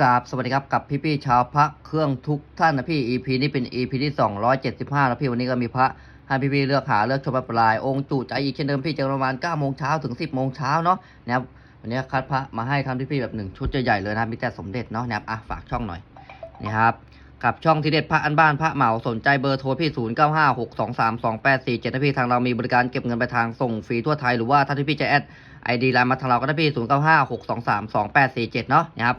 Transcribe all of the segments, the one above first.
กราบสวัสดีครับกับพี่พี่ๆชาวพระเครื่องทุกท่านนะพี่ EP นี้เป็น EP ที่ 275แล้วพี่วันนี้ก็มีพระให้พี่พี่ๆเลือกหาเลือกชมปลายองค์จุใจอีกเช่นเดิมพี่เจอประมาณ9โมงเช้าถึง 10โมงเช้าเนาะนะครับวันนี้คัดพระมาให้ทำพี่พี่ๆแบบหนึ่งชุดใหญ่ๆเลยนะมีแต่สมเด็จเนาะนะครับอะฝากช่องหน่อยนี่ครับกับช่องทีเด็ดพระอันบ้านพระเหมาสนใจเบอร์โทรพี่ 0 9 5 6 2 3 2 8 4 7นะพี่ทางเรามีบริการเก็บเงินไปทางส่งฟรีทั่วไทยหรือว่าถ้าที่พี่จะแอดไอดีไลน์มาทางเราก็ได้พี่ 0 9 5 6 2 3 2 8 4 7 เนาะนะครับ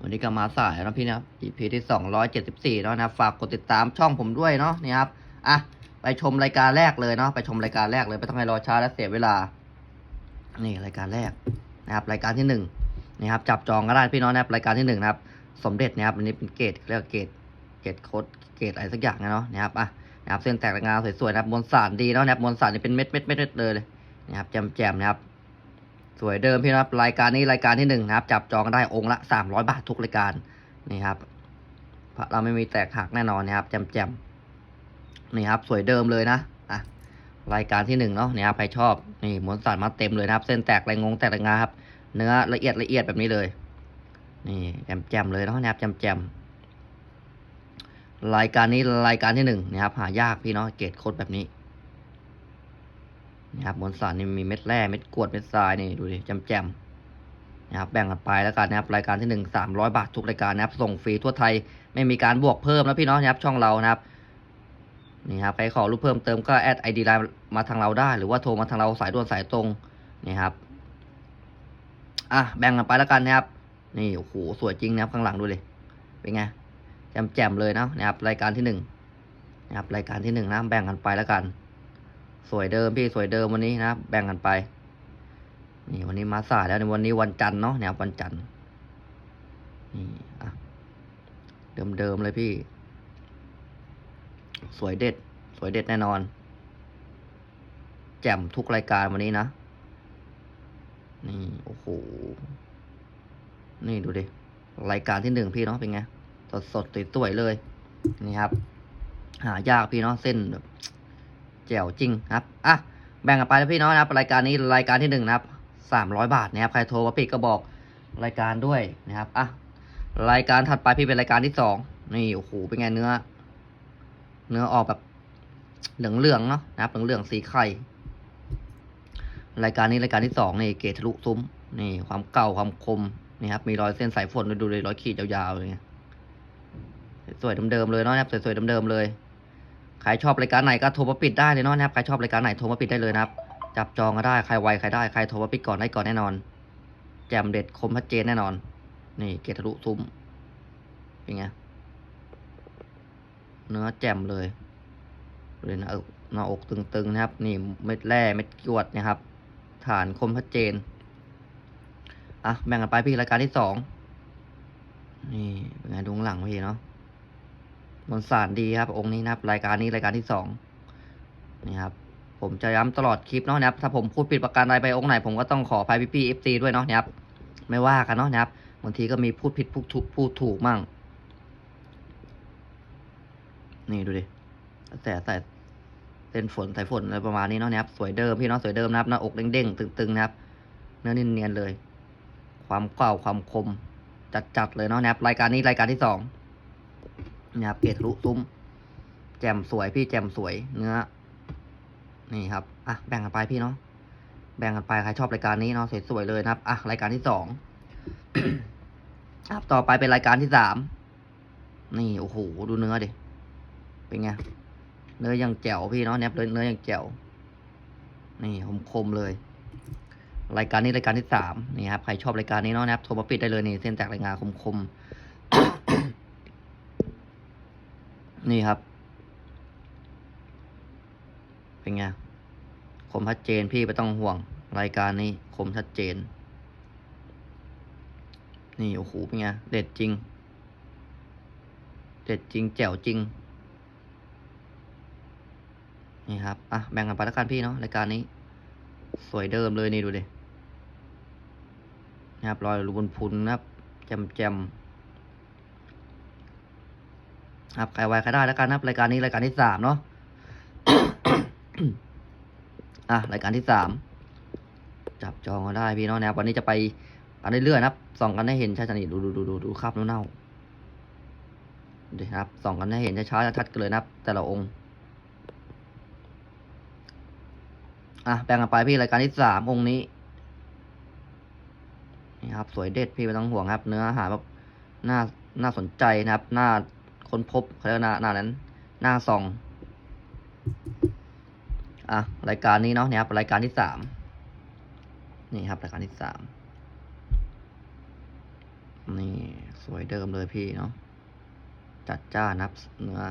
วันนี้ก็มาสายนะพี่นะครับ EP ที่สองร้อยเจ็ดสิบสี่แล้วนะครับฝากกดติดตามช่องผมด้วยเนาะนี่ครับอะไปชมรายการแรกเลยเนาะไปชมรายการแรกเลยไม่ต้องให้รอช้าและเสียเวลา นี่รายการแรกนะครับ รายการที่หนึ่งนี่ครับ จับจองก็ได้พี่น้องนะครับรายการที่หนึ่งนะครับ สมเด็จนะครับอันนี้เป็นเกรดเรียกเกรดเกรดโคดเกรดอะไรสักอย่างนะเนาะนะครับอะนะครับเส้นแตกงานสวยๆนะครับมวลสารดีเนาะนะครับมวลสารนี่เป็นเม็ดเม็ดเม็ดเม็ดเลยนะครับแจ่มนะครับ สวยเดิมพี่นะครับรายการนี้รายการที่หนึ่งนะครับ จับจองได้องค์ละสามร้อยบาททุกรายการนี่ครับพระเราไม่มีแตกหักแน่นอนนะครับแจมๆนี่ครับ สวยเดิมเลยนะอะรายการที่หนึ่งเนาะนี่ครับใครชอบนี่หมวนสารมาเต็มเลยนะครับ เส้นแตกแรงงงแตกแรงงาครับ เนื้อละเอียดละเอียดแบบนี้เลย นี่แจมๆเลยเนาะนะครับแจมๆรายการนี้รายการที่หนึ่งนะครับหายากพี่เนาะเกรดโคตรแบบนี้ นะครับมวลสารนี่มีเม็ดแร่เม็ดกรวดเม็ดทรายนี่ดูดิแจมๆนะครับแบ่งกันไปแล้วกันนะครับรายการที่หนึ่งสามร้อยบาททุกรายการนะครับ ส่งฟรีทั่วไทยไม่มีการบวกเพิ่มนะพี่น้องนะครับ ช่องเรานะครับนี่ครับใครขอรูปเพิ่มเติมก็แอดไอดีไลน์มาทางเราได้ หรือว่าโทรมาทางเราสายด่วนสายตรงนี่ครับอะแบ่งกันไปแล้วกันนะครับ นี่โอ้โหสวยจริงนะครับข้างหลังดูเลยเป็นไงแจ่มๆเลยเนาะนะครับ รายการที่หนึ่งนะครับ รายการที่หนึ่งนะแบ่งกันไปแล้วกัน สวยเดิมพี่สวยเดิมวันนี้นะแบ่งกันไป นี่วันนี้มาสายแล้วในวันนี้วันจันทร์เนาะเนี่ยวันจันทร์นี่อะเดิมเดิมๆเลยพี่ สวยเด็ด สวยเด็ดแน่นอน แจ่มทุกรายการวันนี้นะ นี่โอ้โห นี่ดูดิ รายการที่หนึ่งพี่เนาะเป็นไง สดสดสวยๆเลย นี่ครับ หายากพี่เนาะเส้นแบบ แจ๋วจริงครับอะแบ่งกันไปแล้วพี่น้องนะครับรายการนี้รายการที่หนึ่งนะครับสามร้อยบาทนะครับใครโทรมาปิดก็บอกรายการด้วยนะครับอะรายการถัดไปพี่เป็นรายการที่สองนี่โอ้โหเป็นไงเนื้อ เนื้อออกแบบเหลืองๆเนาะนะครับเหลืองๆสีไข่รายการนี้รายการที่สองนี่เกทะลุซุ้มนี่ความเก่าความคมนี่ครับมีรอยเส้นสายฝนดูเลยรอยขีดยาวๆเลยเนี่ยสวยเดิมๆเลยเนาะนะครับสวยๆเดิมๆเลย ใครชอบรายการไหนก็โทรมาปิดได้เลยเนาะนะครับใครชอบรายการไหนโทรมาปิดได้เลยนะครับ จับจองก็ได้ใครไวใครได้ใครโทรมาปิดก่อนได้ก่อนแน่นอน แจมเด็ดคมชัดเจนแน่นอน นี่เกตทะลุซุ้มเป็นไงเนื้อแจ่มเลยเลยหนะหน้าอกตึงๆนะครับ นี่เม็ดแร่เม็ดกวดนะครับ ฐานคมชัดเจนอะแบ่งกันไปพี่รายการที่สองนี่เป็นไงดูข้างหลังพี่เนาะ มวลสารดีครับ องค์นี้นะครับ รายการนี้รายการที่สองนี่ครับ ผมจะย้ำตลอดคลิปเนาะนะครับ ถ้าผมพูดผิดประการใดไปองค์ไหน ผมก็ต้องขออภัยพี่พี่เอฟซีด้วยเนาะนะครับ ไม่ว่ากันเนาะนะครับบางทีก็มีพูดผิดพูดถูกพูดถูกมั่ง นี่ดูดิแต่แต่เส้นฝนสายฝนอะไรประมาณนี้เนาะนะครับสวยเดิมพี่เนาะสวยเดิมนะครับหน้าอกเด้งๆตึงๆนะครับ เนื้อเนียนๆเลย ความเก่าความคมจัดๆเลยเนาะนะครับรายการนี้รายการที่สอง นะครับเกตลุซุ้ม แจ่มสวยพี่แจ่มสวยเนื้อ นี่ครับ อะแบ่งกันไปพี่เนาะ แบ่งกันไปใครชอบรายการนี้เนาะสวยๆเลยนะครับ อะรายการที่สองครับต่อไปเป็นรายการที่สาม นี่โอ้โหดูเนื้อดิ เป็นไง เนื้อยังแจ๋วพี่เนาะแนบเลยเนื้อยังแจ๋ว นี่คมคมๆเลย รายการนี้รายการที่สามนี่ครับใครชอบรายการนี้เนาะนะครับโทรมาปิดได้เลยนี่เส้นแตกรายงานคมคมๆ นี่ครับ เป็นไงคมชัดเจนพี่ไม่ต้องห่วงรายการนี้คมชัดเจน นี่โอ้โหเป็นไงเด็ดจริง เด็ดจริงแจ๋วจริง นี่ครับอะแบ่งกันไปล้วกันพี่เนาะรายการนี้ สวยเดิมเลยนี่ดูดินะครับรอยรูบนพุนนะครับแจมแจม ครับใครไวใครได้แล้วกันนะครับรายการนี้รายการที่สามเนาะอะรายการที่สามจับจองก็ได้พี่เนาะนะครับวันนี้จะไปไปกันเรื่อยๆนะครับส่องกันให้เห็นชัดๆนี่ดูดูดูดูดูครับเน่าๆดูนะครับส่องกันให้เห็นช้าๆชัดๆกันเลยนะครับ แต่ละองค์อะแบ่งกันไปพี่รายการที่สามองค์นี้นี่ครับ สวยเด็ดพี่ไม่ต้องห่วงครับ เนื้อหาแบบน่าน่าสนใจนะครับน่า ค้นพบเขาเรียกหน้าหน้านั้น หน้าส่องอะรายการนี้เนาะเนี่ยครับรายการที่สามนี่ครับรายการที่สามนี่สวยเดิมเลยพี่เนาะจัดจ้านับเนื้อ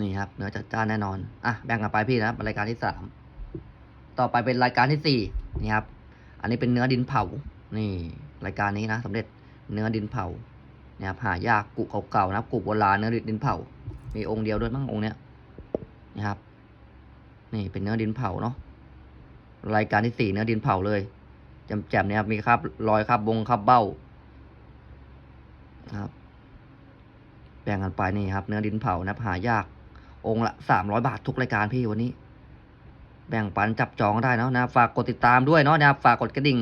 นี่ครับเนื้อจัดจ้านแน่นอน อะแบ่งกันไปพี่นะรายการที่สามต่อไปเป็นรายการที่สี่นี่ครับ อันนี้เป็นเนื้อดินเผา นี่ รายการนี้นะสำเร็จ เนื้อดินเผานี่ยครับหายากกุเก่าๆนะครับกุโบราณเนื้อดินเผา มีองค์เดียวด้วยมั้งองค์เนี้ยนะครับ นี่เป็นเนื้อดินเผาเนาะรายการที่สี่เนื้อดินเผาเลยแจมเนี่ยครับมีคราบรอยคราบบงคราบเบ้านะครับแบ่งกันไปนี่ครับ เนื้อดินเผานะหายาก องค์ละสามร้อยบาททุกรายการพี่วันนี้ แบ่งปันจับจองได้เนาะนะฝากกดติดตามด้วยเนาะนะฝากกดกระดิ่ง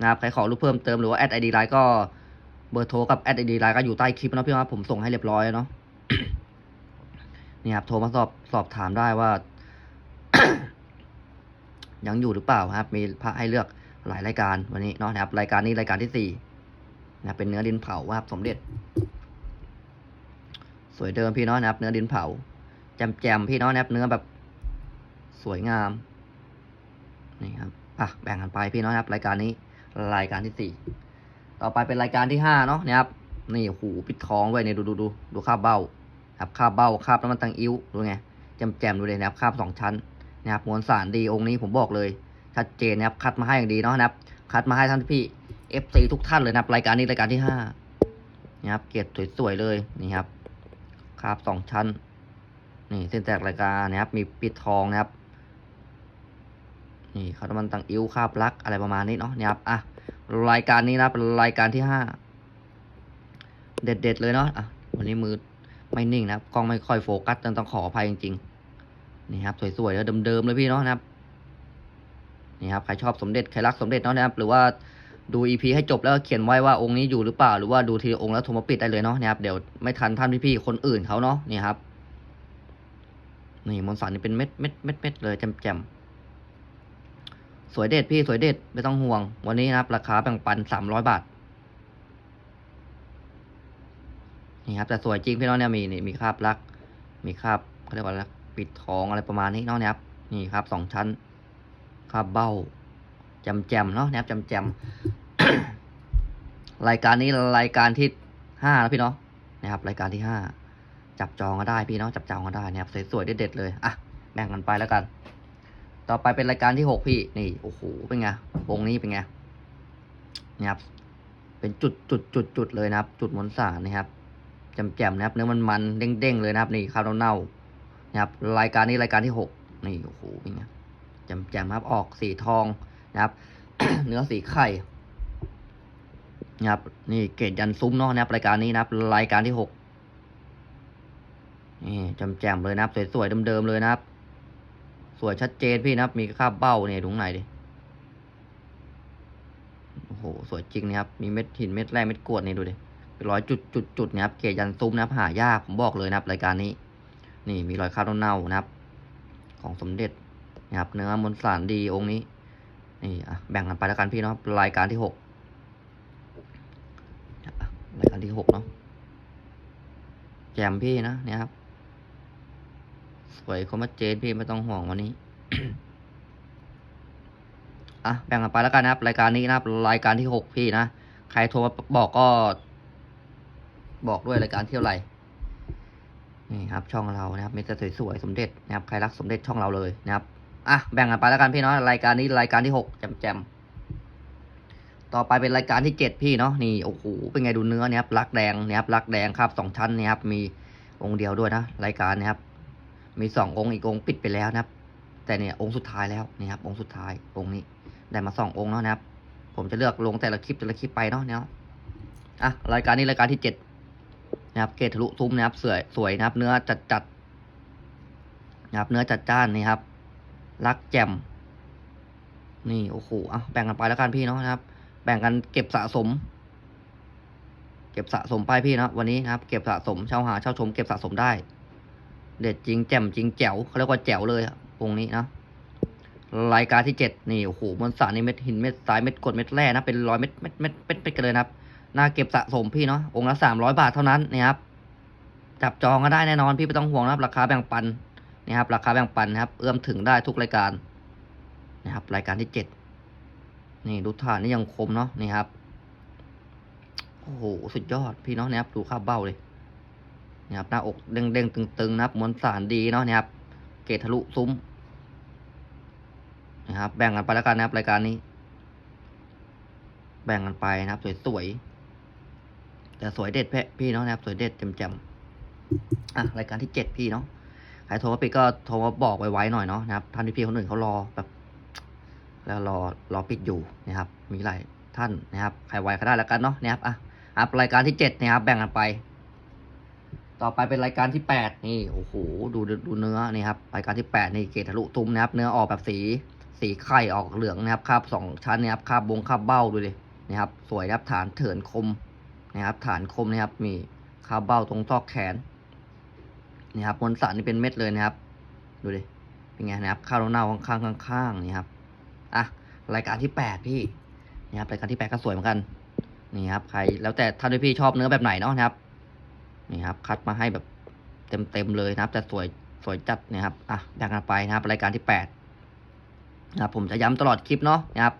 นะครับใครขอรู้เพิ่มเติมหรือว่าแอดไอดีไลน์ก็ เบอร์โทรกับแอดไอดีไลน์ก็อยู่ใต้คลิปนะพี่ว่าผมส่งให้เรียบร้อยเนาะนี่ครับโทรมาสอบสอบถามได้ว่า ยังอยู่หรือเปล่าครับ มีพระให้เลือกหลายรายการวันนี้เนาะนะครับรายการนี้รายการที่สี่นะเป็นเนื้อดินเผาครับสมเด็จ สวยเดิมพี่เนาะนะครับ เนื้อดินเผาแจมแจมๆพี่เนาะนะครับเนื้อแบบสวยงามนี่ครับอะแบ่งกันไปพี่เนาะนะครับ รายการนี้รายการที่สี่ ต่อไปเป็นรายการที่ห้าเนาะนะครับนี่โอ้โหปิดท้องด้วยเนี่ยดูดูดูดูคาบเบ้าครับคาบเบ้าคาบน้ำมันตังอิ้วดูไงแจมแจมดูเลยนะครับคาบสองชั้นนะครับมวลสารดีองค์นี้ผมบอกเลยชัดเจนนะครับคัดมาให้อย่างดีเนาะนะครับคัดมาให้ท่านพี่ FC ทุกท่านเลยนะครับรายการนี้รายการที่ห้านะครับเกียรติสวยๆเลยนี่ครับคาบสองชั้น นี่เส้นแตกรายการนะครับมีปิดทองนะครับนี่เขาน้ำมันตังอิ้วคาบลักอะไรประมาณนี้เนาะนะครับอะ รายการนี้นะครับรายการที่ห้าเด็ดๆเลยเนาะอะวันนี้มือไม่นิ่งนะครับกล้องไม่ค่อยโฟกัสจนต้องขออภัยจริงๆนี่ครับสวยๆแล้วเดิมๆเลยพี่เนาะนะครับนี่ครับใครชอบสมเด็จใครรักสมเด็จเนาะนะครับ หรือว่าดูอีพีให้จบแล้วเขียนไว้ว่าองค์นี้อยู่หรือเปล่า หรือว่าดูทีละองค์แล้วโทรมาปิดได้เลยเนาะนะครับเดี๋ยวไม่ทันท่านพี่ๆคนอื่นเขาเนาะนี่ครับนี่มอนสารนี่เป็นเม็ดเม็ดเม็ดเม็ดเลยแจ่มๆ สวยเด็ดพี่สวยเด็ดไม่ต้องห่วง วันนี้นะครับ ราคาแบ่งปันสามร้อยบาท นี่ครับแต่สวยจริงพี่น้องเนี่ยมีนี่มีคราบลัก มีคราบเขาเรียกว่าลักปิดทองอะไรประมาณนี้เนาะเนี่ยครับ นี่ครับสองชั้นคราบเบ้าจมแจมเนาะเนี่ยครับจมแจมรายการนี้รายการที่ห้าแล้วพี่เนาะนะครับ รายการที่ห้าจับจองก็ได้พี่เนาะจับจองก็ได้นะครับสวยๆเด็ดๆเลยอะแบ่งกันไปแล้วกัน ต่อไปเป็นรายการที่หกพี่ นี่ โอ้โห เป็นไง วงนี้เป็นไงนี่ยครับ เป็นจุดจุดจุดจุดเลยนะครับ จุดมนสารนะครับแจ่มๆนะครับ เนื้อมันมันๆเด้งๆเลยนะครับ นี่ข้าวเน่าๆนะครับ รายการนี้รายการที่หกนี่ โอ้โห เป็นไงแจ่มๆครับ ออกสีทองนะครับ เนื้อสีไข่นะครับ นี่เกตยันซุ้มเนาะนะครับรายการนี้นะครับ รายการที่หกนี่แจ่มๆเลยนะครับ สวยๆเดิมๆเลยนะครับ สวยชัดเจนพี่นะครับ มีคราเบ้าเนี่ยตรงไหนดิโอ้โหสวยจริงนะครับ มีเม็ดหินเม็ดแร่เม็ดกรวดนี่ดูดิเป็นรอยจุดจุดจุดนะครับเกยันซุ้มนะครับหายากผมบอกเลยนะครับรายการนี้ นี่มีรอยคราบเน่าๆนะครับ ของสมเด็จนะครับเนื้อมวลสารดีองค์นี้นี่อะแบ่งกันไปแล้วกันพี่เนาะรายการที่หกรายการที่หกเนาะแจมพี่นะเนี่ยครับ สวยคมชัดเจนพี่ไม่ต้องห่วงวันนี้อะแบ่งกันไปแล้วกันนะครับรายการนี้นะครับรายการที่หกพี่นะใครโทรมาบอกก็ บอกด้วยรายการเที่ยวไรนี่ครับ ช่องเรานะครับมีแต่สวยๆสมเด็จนะครับใครรักสมเด็จช่องเราเลยนะครับอะแบ่งกันไปแล้วกันพี่เนาะรายการนี้รายการที่หกแจมๆต่อไปเป็นรายการที่เจ็ดพี่เนาะนี่โอ้โหเป็นไงดูเนื้อเนี่ยครับรักแดงเนี่ยครับรักแดงครับสองชั้นเนี่ยครับมีองค์เดียวด้วยนะรายการเนะครับ มีสององค์อีกองค์ปิดไปแล้วนะครับ แต่เนี่ยองค์สุดท้ายแล้วนี่ครับองค์สุดท้ายองค์นี้ได้มาสององค์แล้วนะครับ ผมจะเลือกลงแต่ละคลิปแต่ละคลิปไปเนาะเนี่ยอะรายการนี้รายการที่เจ็ดนะครับเกตทะลุซุ้มนะครับสวยสวยนะครับ เนื้อจัดจัดนะครับ เนื้อจัดจ้านนี่ครับ รักแจ่มนี่โอ้โหอะแบ่งกันไปแล้วกันพี่เนาะนะครับ แบ่งกันเก็บสะสม เก็บสะสมไปพี่นะวันนี้นะครับ เก็บสะสมเช่าหาเช่าชมเก็บสะสมได้ เด็ดจริงแจ่มจริงแจ๋วเขาเรียกว่าแจ๋วเลยอะวงนี้นะรายการที่เจ็ดนี่โอ้โหมวลสารนี่เม็ดหินเม็ดทรายเม็ดกรดเม็ดแร่นะเป็นร้อยเม็ดเม็ดเม็ดเม็ดเม็ดกันเลยนะครับน่าเก็บสะสมพี่เนาะองค์ละสามร้อยบาทเท่านั้นนะครับจับจองก็ได้แน่นอนพี่ไม่ต้องห่วงนะครับราคาแบ่งปันนะครับราคาแบ่งปันนะครับเอื้อมถึงได้ทุกรายการนะครับรายการที่เจ็ดนี่ดูฐานนี่ยังคมเนาะนี่ครับโอ้โหสุดยอดพี่เนาะนะครับดูข้าวเบ้าเลย นี่ครับหน้าอกเด้งๆตึงๆนะครับมวลสารดีเนาะนี่ครับ เกตทะลุซุ้มนะครับแบ่งกันไปแล้วกันนะครับรายการนี้ แบ่งกันไปนะครับสวยๆแต่สวยเด็ดแพะพี่เนาะนะครับสวยเด็ดแจ่มๆอะรายการที่เจ็ดพี่เนาะใครโทรมาปิดก็โทรมาบอกไว้ๆหน่อยเนาะนะครับท่านพี่ๆคนอื่นเขารอแบบ แล้วรอรอปิดอยู่นะครับ มีหลายท่านนะครับใครไวก็ได้แล้วกันเนาะนะครับอะอะรายการที่เจ็ดนะครับแบ่งกันไป ต่อไปเป็นรายการที่แปดนี่โอ้โหดูดูเนื้อนี่ครับรายการที่แปดนี่เกตทะลุตุ้มนะครับ เนื้อออกแบบสีสีไข่ออกเหลืองนะครับคาบสองชั้นนะครับคาบบงคาบเบ้าดูเลยนะครับสวยครับฐานเถินคมนะครับ ฐานคมนะครับ มีคาบเบ้าตรงซอกแขนนี่ครับมวลสารนี่เป็นเม็ดเลยนะครับ ดูดิเป็นไงนะครับข้าวเน่าข้างๆข้างๆนี่ครับอะรายการที่แปดพี่นี่ครับรายการที่แปดก็สวยเหมือนกันนี่ครับใครแล้วแต่ท่านพี่ชอบเนื้อแบบไหนเนาะนะครับ นี่ครับ คัดมาให้แบบเต็มๆเลยนะครับ แต่สวยสวยจัดนะครับอะแบ่งกันไปนะครับ รายการที่แปดนะครับผมจะย้ำตลอดคลิปเนาะนะครับ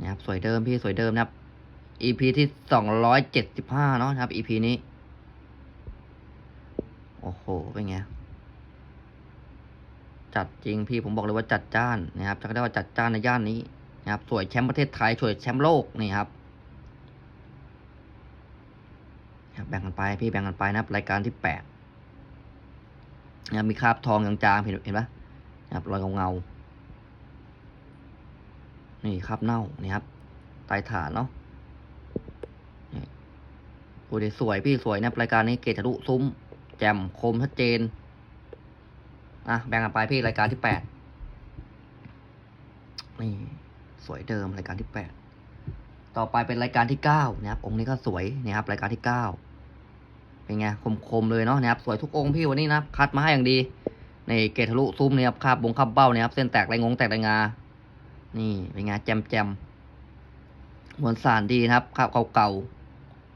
นะครับสวยเดิมพี่สวยเดิมนะครับ EP ที่สองร้อยเจ็ดสิบห้าเนาะนะครับ EP นี้ โอ้โห เป็นไง จัดจริงพี่ผมบอกเลยว่าจัดจ้านนะครับจะเรียกว่าจัดจ้านในย่านนี้นะครับ สวยแชมป์ประเทศไทยสวยแชมป์โลกนี่ครับ ครับ แบ่งกันไปพี่แบ่งกันไปนะครับ รายการที่แปดนะมีคราบทองจางๆเห็นเห็นปะนะครับรอยเงาๆนี่คราบเน่านี่ครับใต้ฐานเนาะโอ้ยสวยพี่สวยนะครับรายการนี้เกตทะลุซุ้ม แจ่มคมชัดเจนอะแบ่งกันไปพี่รายการที่แปดนี่สวยเดิมรายการที่แปดต่อไปเป็นรายการที่เก้านะครับองค์นี้ก็สวยนะครับรายการที่เก้า เป็นไงคมๆเลยเนาะนะครับสวยทุกองค์พี่วันนี้นะคัดมาให้อย่างดีในเกตทะลุซุ้มเนี่ยครับคาบบงคาบเบ้าเนี่ยครับเส้นแตกไรงงแตกไรงา นี่เป็นไงแจมแจมมวลสารดีนะครับคาบเก่า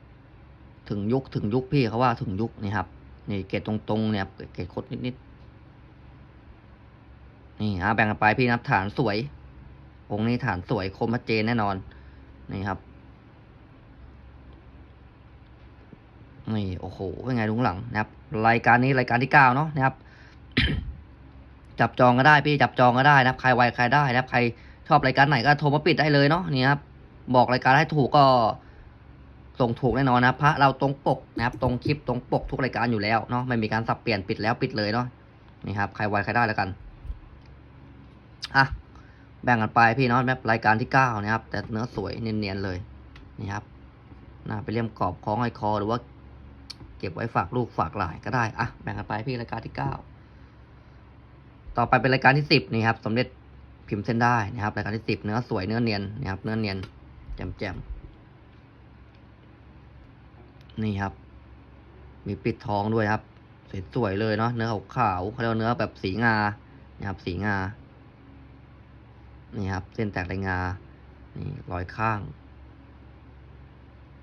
ๆถึงยุคถึงยุคพี่เขาว่าถึงยุคนี่ครับนี่เกตตรงๆเนี่ยเกตคดนิดๆนี่ฮะแบ่งกันไปพี่นะับฐานสวยองค์นี้ฐานสวยคมชัดเจนแน่นอนนี่ครับ นี่โอ้โหเป็นไงลุงหลังนะครับ รายการนี้รายการที่เก้าเนาะนะครับ จับจองก็ได้พี่จับจองก็ได้นะครับ ใครไวใครได้นะครับ ใครชอบรายการไหนก็โทรมาปิดได้เลยเนาะนี่ครับบอกรายการให้ถูกก็ส่งถูกแน่นอนนะพระเราตรงปกนะครับ ตรงคลิปตรงปกทุกรายการอยู่แล้วเนาะไม่มีการสับเปลี่ยนปิดแล้วปิดเลยเนาะนี่ครับ ใครไวใครได้แล้วกันอะแบ่งกันไปพี่เนาะแบบรายการที่เก้านะครับ แต่เนื้อสวยเนียนๆเลยนี่ครับน่าไปเลี่ยมกรอบคล้องห้อคอหรือว่า เก็บไว้ฝากลูกฝากหลานก็ได้ อะ แบ่งกันไปพี่รายการที่เก้าต่อไปเป็นรายการที่สิบนี่ครับสมเด็จพิมพ์เส้นได้นะครับรายการที่สิบเนื้อสวยเนื้อเนียนนะครับ เนื้อเนียนแจ่มแจ่มนี่ครับ มีปิดทองด้วยครับสวยๆเลยเนาะเนื้อขาวๆเขาเรียกว่าเนื้อแบบสีงานะครับ สีงา นี่ครับ เส้นแตกลายงา นี่รอยข้าง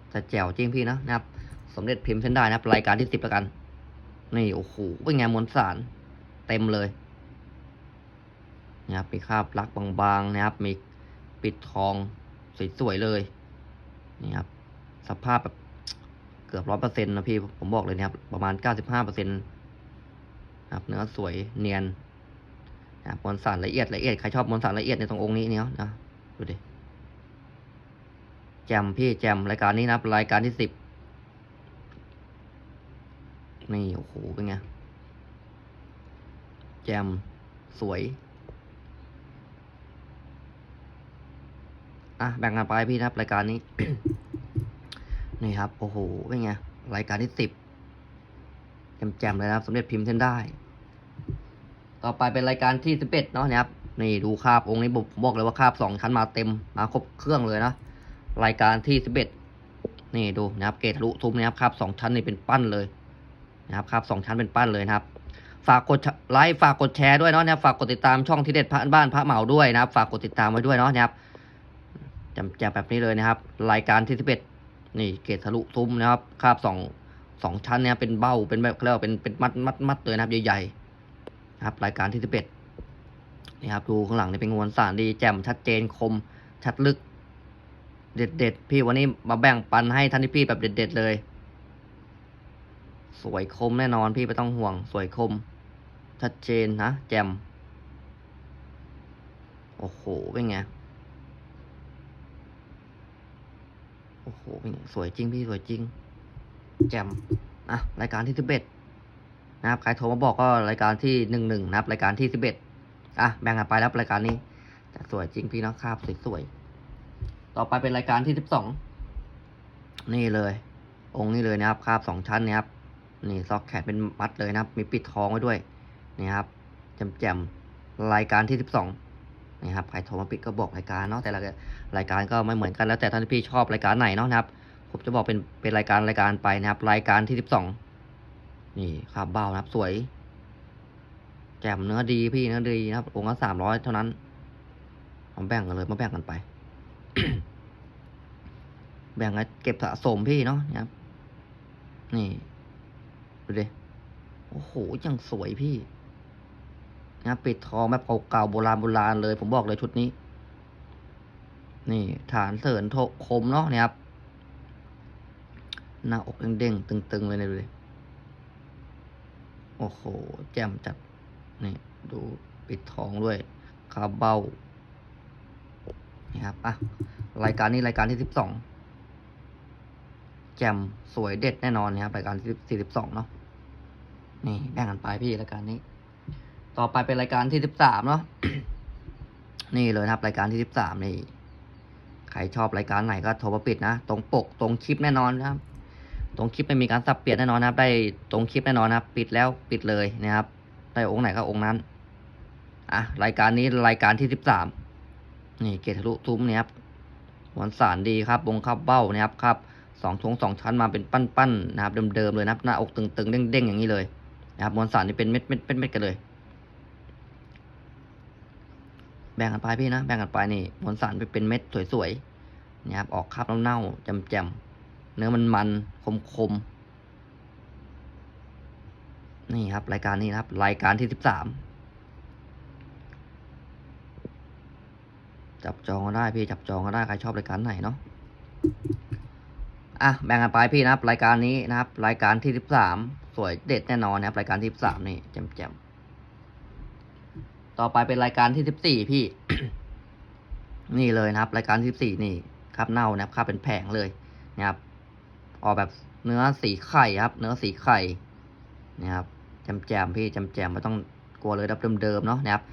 แต่แจ๋วจริงพี่นะนะครับ สมเด็จพิมพ์เส้นได้นะรายการที่สิบแล้วกัน นี่โอ้โหเป็นไงมวลสาร เต็มเลยนะครับมีคราบลักบางๆนะครับ มีปิดทองสวยๆเลยนี่ครับสภาพแบบเกือบร้อยเปอร์เซ็นต์นะพี่ผมบอกเลยนะครับ ประมาณเก้าสิบห้าเปอร์เซ็นต์ครับเนื้อสวยเนียนนะครับมวลสารละเอียดละเอียดใครชอบมวลสารละเอียดในตรงองค์นี้เนี่ยนะดูดิแจมพี่แจมรายการนี้นะรายการที่สิบ นี่โอ้โหเป็นไง แจมสวย อะ แบ่งกันไปพี่นะครับ รายการนี้ นี่ครับ โอ้โหเป็นไง รายการที่สิบแจมๆเลยนะครับสมเด็จพิมพ์เส้นได้ ต่อไปเป็นรายการที่สิบเอ็ดเนาะนะครับนี่ดูคาบองค์นี้ผมบอกเลยว่าคาบสองชั้นมาเต็มมาครบเครื่องเลยนะรายการที่สิบเอ็ดนี่ดูนะครับเกตทะลุทุบนะครับคาบสองชั้นนี่เป็นปั้นเลย นะครับคราบสองชั้นเป็นปั้นเลยนะครับ ฝากกดไลค์ฝากกดแชร์ด้วยเนาะนะครับฝากกดติดตามช่องที่เด็ดพระบ้านพระเหมาด้วยนะครับ ฝากกดติดตามไว้ด้วยเนาะนะครับจำจำแบบนี้เลยนะครับ รายการที่สิบเอ็ดนี่เกตทะลุทุ้มนะครับคาบสองสองชั้นเนี่ยเป็นเบ้าเป็นแบบเรียกว่าเป็นเป็นมัดมัดมัดเลยนะครับ ใหญ่ๆนะครับ รายการที่สิบเอ็ดนี่ครับดูข้างหลังนี่เป็นงวนสารดีแจ่มชัดเจนคม ชัดลึก เด็ดเด็ดๆพี่วันนี้มาแบ่งปันให้ท่านที่พี่แบบเด็ดเด็ดๆเลย สวยคมแน่นอนพี่ไม่ต้องห่วง สวยคม ชัดเจนนะแจมโอ้โห เป็นไง โอ้โห เป็นไง สวยจริงพี่ สวยจริง แจมอะ รายการที่สิบเอ็ดนะครับ ใครโทรมาบอกก็รายการที่หนึ่งหนึ่งนะครับ รายการที่สิบเอ็ดอะ แบ่งกันไปแล้วรายการนี้แต่สวยจริงพี่นะคราบสวยๆ ต่อไปเป็นรายการที่สิบสอง นี่เลย องค์นี้เลยนะครับ คราบสองชั้นนี่ยครับ นี่ซ็อกแขนเป็นมัดเลยนะครับ มีปิดทองไว้ด้วยนี่ครับแจ่มๆรายการที่สิบสองนี่ครับใครโทรมาปิดก็บอกรายการเนาะแต่ละรายการก็ไม่เหมือนกันแล้วแต่ท่านพี่ชอบรายการไหนเนาะนะครับผมจะบอกเป็นเป็นรายการรายการไปนะครับ รายการที่สิบสองนี่ครับเบ้านะครับสวย แจมเนื้อดีพี่เนื้อดีนะครับองค์ละสามร้อยเท่านั้นมาแบ่งกันเลยมาแบ่งกันไป แบ่งกันเก็บสะสมพี่เนาะนะครับนี่ ดูดิ โอ้โหยังสวยพี่นะปิดทองแบบเก่าๆโบราณโบราณเลย ผมบอกเลยชุดนี้ นี่ ฐานเสริญโทคมเนาะเนี่ยครับ หน้าอกเด้งๆตึงๆเลยนะดูดิ โอ้โห แจ่มจัด นี่ ดูปิดทองด้วยคาเบ้านี่ครับ อะ รายการนี้รายการที่สิบสองแจ่มสวยเด็ดแน่นอนนะครับรายการที่สี่สิบสองเนาะ นี่แบ่งกันไปพี่รายการนี้ ต่อไปเป็นรายการที่สิบสามเนาะนี่เลยนะครับ รายการที่สิบสามนี่ใครชอบรายการไหนก็โทรมาปิดนะตรงปกตรงคลิปแน่นอนนะครับ ตรงคลิปไม่มีการสับเปลี่ยนแน่นอนนะครับ ได้ตรงคลิปแน่นอนนะครับ ปิดแล้วปิดเลยนะครับ ได้องค์ไหนก็องค์นั้นอะรายการนี้รายการที่สิบสามนี่เกตทะลุทุ้มเนี่ยครับหวนสารดีครับวงคับเบ้านะครับครับสองชงสองชั้นมาเป็นปั้นๆนะครับเดิมๆเลยนะครับหน้าอกตึงๆเด้งๆอย่างนี้เลย นะครับมวลสารนี่เป็นเม็ดเม็ดเม็ดเม็ดกันเลย แบ่งกันไปพี่นะ แบ่งกันไปนี่มวลสารเป็นเม็ดสวยๆนะครับออกคราบเน่าๆแจมๆเนื้อมันมันคมๆนี่ครับ รายการนี้นะครับ รายการที่สิบสามจับจองก็ได้พี่จับจองก็ได้ใครชอบรายการไหนเนาะอะแบ่งกันไปพี่นะครับ รายการนี้นะครับ รายการที่สิบสาม วยเด็ดแน่นอนนะครับรายการที่สามนี่แจ่มๆต่อไปเป็นรายการที่สิบสี่พี่ นี่เลยนะครับ รายการที่สิบสี่นี่ครับเน่านะครับครับเป็นแผงเลยนะครับ ออกแบบเนื้อสีไข่ครับ เนื้อสีไข่นะครับแจ่มๆพี่แจ่มๆไม่ต้องกลัวเลยดับเดิมๆเนาะนะครับ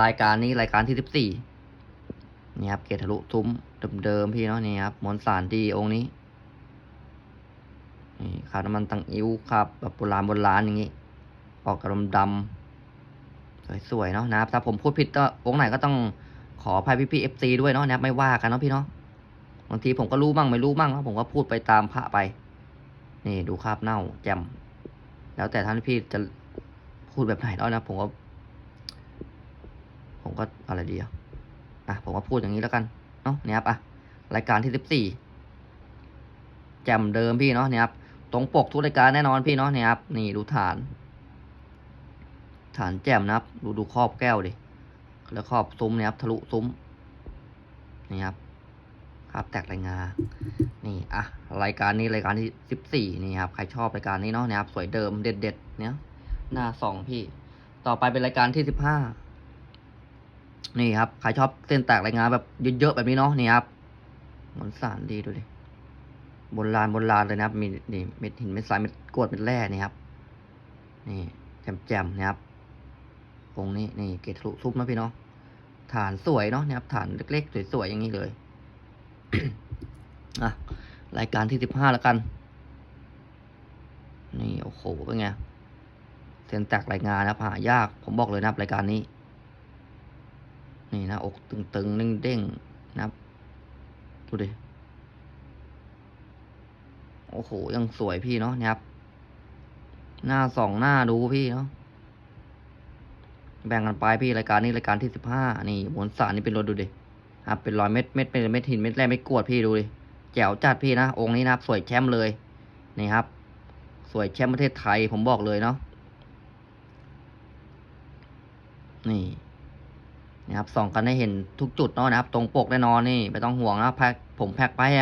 รายการนี้รายการที่สิบสี่นี่ครับเกตทะลุทุ้มเดิมๆพี่เนาะนี่ครับมวลสารดีองค์นี้ นี่ขาดน้ำมันตังอิ้วครับแบบโบราณโบราณอย่างนี้ ออกกระดำดำสวยๆเนาะนะครับ ถ้าผมพูดผิดก็องไหนก็ต้องขออภัยพี่พี่เอฟซีด้วยเนาะนะครับไม่ว่ากันเนาะพี่เนาะบางทีผมก็รู้บ้างไม่รู้บ้างเนาะผมก็พูดไปตามพระไป นี่ดูคราบเน่าแจ่มแล้วแต่ท่านพี่จะพูดแบบไหนแล้วนะผมก็ผมก็อะไรดีอะอะผมก็พูดอย่างนี้แล้วกันเนาะเนี่ยครับอะรายการที่สิบสี่แจ่มเดิมพี่เนาะเนี่ยครับ ตรงปกทุกรายการแน่นอนพี่เนาะเนี่ยครับ นี่ดูฐาน ฐานแจ่มนะครับ ดูดูครอบแก้วดิ แล้วครอบซุ้มเนี่ยครับ ทะลุซุ้ม นี่ครับ ครับแตกรายงานนี่อะรายการนี้รายการที่สิบสี่นี่ครับ ใครชอบรายการนี้เนาะเนี่ยครับ สวยเดิมเด็ดเด็ดเนี่ยหน้าสองพี่ ต่อไปเป็นรายการที่สิบห้า นี่ครับ ใครชอบเส้นแตกรายงานแบบเยอะๆแบบนี้เนาะ นี่ครับมันสารดีดูดิ โบราณโบราณเลยนะครับ มีนี่เม็ดหินเม็ดทรายเม็ดกรวดเม็ดแร่นี่ครับ นี่แจ่มๆนะครับองค์นี้นี่เกตทะลุทุบนะพี่เนาะฐานสวยเนาะนี่ยครับฐานเล็กๆสวยๆอย่างนี้เลยอะรายการที่สิบห้าแล้วกัน นี่โอ้โหเป็นไงเส้นแตกรายงานนะครับหายาก ผมบอกเลยนะครับรายการนี้ นี่นะอกตึงๆเด้งๆนะครับดูดิ โอ้โห ยังสวยพี่เนาะนี่ครับ หน้าสองหน้าดูพี่เนาะ แบ่งกันไปพี่รายการนี้รายการที่สิบห้า นี่มวลสารนี่เป็นรถดูดิครับเป็นรอยเม็ดเม็ดเป็นเม็ดหินเม็ดแร่เม็ดกรวดพี่ดูดิ แจ๋วจัดพี่นะ องค์นี้นะครับ สวยแชมป์เลย นี่ครับ สวยแชมป์ประเทศไทยผมบอกเลยเนาะ นี่นะครับส่องกันให้เห็นทุกจุดเนาะนะครับ ตรงปกแน่นอนนี่ไม่ต้องห่วงนะแพ็คผมแพ็คไปให้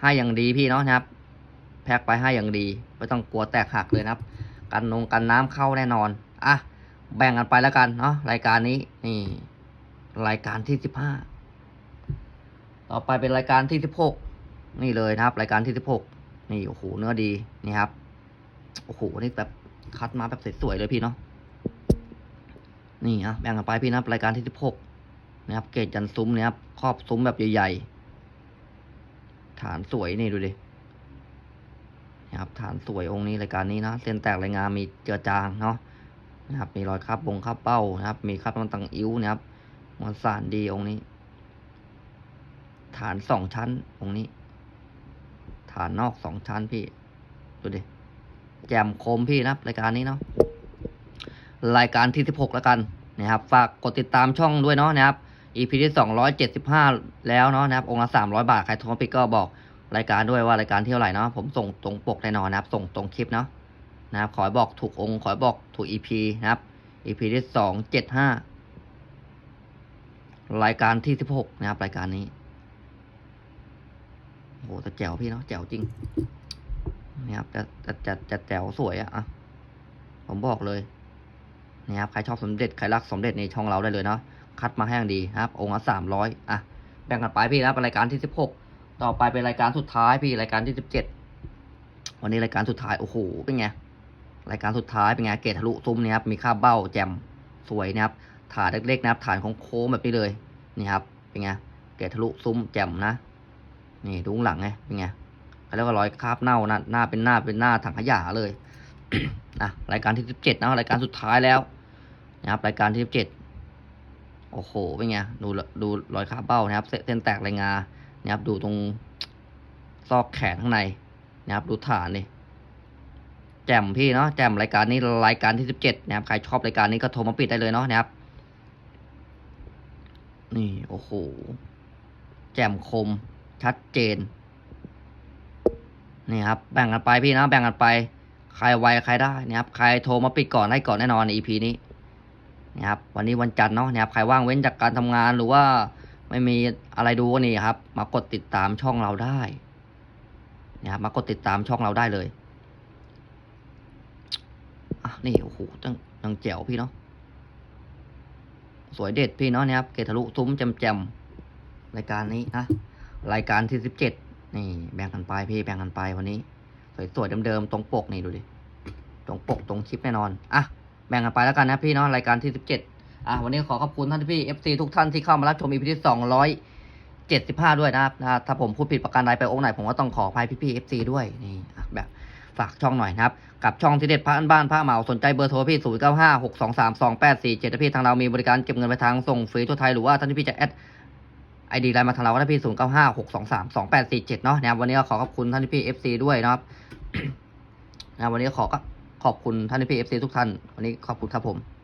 ให้อย่างดีพี่เนาะนะครับ แพ็คไปให้อย่างดี ไม่ต้องกลัวแตกหักเลยนะครับ กันนงกันน้ำเข้าแน่นอน อะ แบ่งกันไปแล้วกันเนาะรายการนี้นี่ รายการที่สิบห้าต่อไปเป็นรายการที่สิบหกนี่เลยนะครับ รายการที่สิบหกนี่โอ้โหเนื้อดีนี่ครับโอ้โหนี่แบบคัดมาแบบสวยๆเลยพี่เนาะนี่อะแบ่งกันไปพี่นะรายการที่สิบหกนะครับ เกจจันซุ้มเนี่ยครับครอบซุ้มแบบใหญ่ๆฐานสวยนี่ดูดิ นะครับฐานสวยองค์นี้รายการนี้นะเส้นแตกรายงานมีเจือจางเนาะนะครับมีรอยคราบบงคราบเป้านะครับ มีคราบมันตังอิ้วนะครับมวลสารดีองค์นี้ ฐานสองชั้นองค์นี้ ฐานนอกสองชั้นพี่ดูดิแจมคมพี่นะครับรายการนี้เนาะรายการที่สิบหกแล้วกันนะครับ ฝากกดติดตามช่องด้วยเนาะนะครับ EP ที่สองร้อยเจ็ดสิบห้าแล้วเนาะนะครับองค์ละสามร้อยบาทใครโทรมาปิดก็บอก รายการด้วยว่ารายการที่เท่าไหร่เนาะผมส่งตรงปกแน่นอนนะครับ ส่งตรงคลิปเนาะนะครับ ขอให้บอกถูกองค์ขอให้บอกถูก EP นะครับ EP ที่สองเจ็ดห้ารายการที่สิบหกนะครับ รายการนี้โอ้โหแต่แจ๋วพี่เนาะแจ๋วจริงนี่ครับจะจะจะจะแจ๋วสวยอะอะผมบอกเลยนี่ครับใครชอบสมเด็จใครรักสมเด็จในช่องเราได้เลยเนาะคัดมาให้อย่างดีนะครับ องค์ละสามร้อยอะแบ่งกันไปพี่นะครับเป็นรายการที่สิบหก ต่อไปเป็นรายการสุดท้ายพี่รายการที่สิบเจ็ดวันนี้รายการสุดท้ายโอ้โหเป็นไงรายการสุดท้ายเป็นไงเกตทะลุซุ้มเนี่ยครับมีค่าเบ้าแจมสวยนะครับฐานเล็กๆนะครับฐานของโค้งแบบนี้เลยนี่ครับเป็นไงเกตทะลุซุ้มแจมนะ นี่ดูงหลังไงเป็นไงเขาเรียกว่ารอยคราบเน่านะหน้าเป็นหน้าเป็นหน้าถังขยะเลยอะรายการที่สิบเจ็ดนะรายการสุดท้ายแล้วนะครับรายการที่สิบเจ็ดโอ้โหเป็นไงดูดูรอยคราบเบ้านะครับเส้นแตกรายงาน นะครับดูตรงซอกแขนข้างในนะครับดูฐานนี่แจ่มพี่เนาะแจ่มรายการนี้รายการที่สิบเจ็ดนะครับใครชอบรายการนี้ก็โทรมาปิดได้เลยเนาะนะครับ นี่โอ้โหแจ่มคมชัดเจน นี่ครับ แบ่งกันไปพี่นะแบ่งกันไป ใครไวใครได้นะครับใครโทรมาปิดก่อนได้ก่อนแน่นอนใน EP นี้นะครับวันนี้วันจันทร์เนาะนะครับใครว่างเว้นจากการทำงานหรือว่า ไม่มีอะไรดูก็นี่ครับ มากดติดตามช่องเราได้นะครับมากดติดตามช่องเราได้เลยอะนี่โอ้โหจังจังแจ๋วพี่เนาะสวยเด็ดพี่เนาะเนี่ยครับเกทะลุซุ้มแจมแจมรายการนี้นะรายการที่สิบเจ็ดนี่ แบ่งกันไปพี่แบ่งกันไปวันนี้ สวยๆเดิมๆตรงปกนี่ดูดิตรงปกตรงคลิปแน่นอนอะแบ่งกันไปแล้วกันนะพี่เนาะรายการที่สิบเจ็ด อะวันนี้ขอขอบคุณท่านพี่เอฟซีทุกท่านที่เข้ามารับชมอีพีที่สองร้อยเจ็ดสิบห้าด้วยนะครับนะถ้าผมพูดผิดประการใดไปองค์ไหนผมก็ต้องขออภัยพี่พี่เอฟซีด้วยนี่แบบฝากช่องหน่อยนะครับ กับช่องที่เด็ดพระอันบ้านพระเหมาสนใจเบอร์โทรพี่ศูนย์เก้าห้าหกสองสามสองแปดสี่เจ็ดพี่ทางเรามีบริการเก็บเงินไปทางส่งฟรีทั่วไทยหรือว่าท่านที่พี่จะแอดไอดีไลน์มาทางเราก็ได้พี่ศูนย์เก้าห้าหกสองสามสองแปดสี่เจ็ดเนาะนะครับวันนี้ก็ขอขอบคุณท่านที่พี่เอฟซีด้วยนะครับนะวันนี้ขอขอบคุณท่านที่พี่เอฟซีทุกท่าน วันนี้ขอบคุณครับผม